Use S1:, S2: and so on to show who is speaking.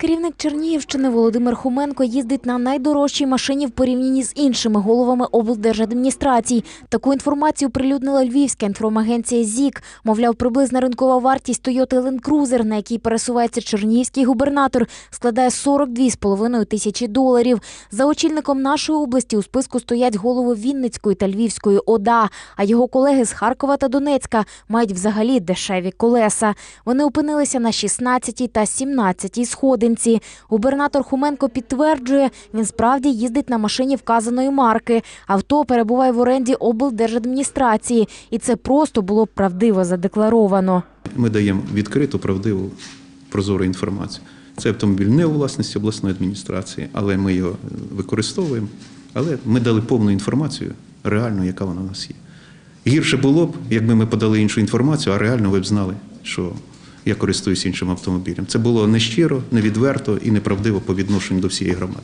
S1: Керівник Чернігівщини Володимир Хоменко їздить на найдорожчій машині в порівнянні з іншими головами облдержадміністрацій. Таку інформацію прилюднила львівська інформагенція ЗІК. Мовляв, приблизна ринкова вартість Toyota Land Cruiser, на якій пересувається чернігівський губернатор, складає 42,5 тисячі доларів. За очільником нашої області у списку стоять голови Вінницької та Львівської ОДА, а його колеги з Харкова та Донецька мають взагалі дешеві колеса. Вони опинилися на 16-й та 17-й сходинці. Губернатор Хуменко підтверджує, він справді їздить на машині вказаної марки. Авто перебуває в оренді облдержадміністрації, і це просто було правдиво задекларовано.
S2: Ми даємо відкриту, правдиву, прозору інформацію. Це автомобіль не у власності обласної адміністрації, але ми його е, використовуємо. Але ми дали повну інформацію, реальну, яка вона у нас є. Гірше було б, якби ми подали іншу інформацію, а реально ви б знали, що я користуюсь іншим автомобілем. Це було нещиро, невідверто і неправдиво по відношенню до всієї громади.